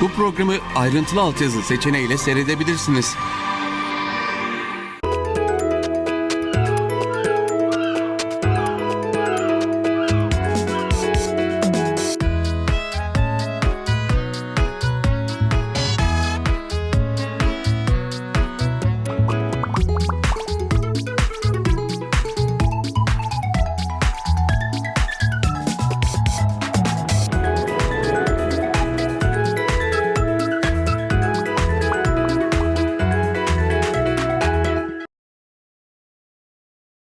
Bu programı ayrıntılı altyazı seçeneğiyle seyredebilirsiniz.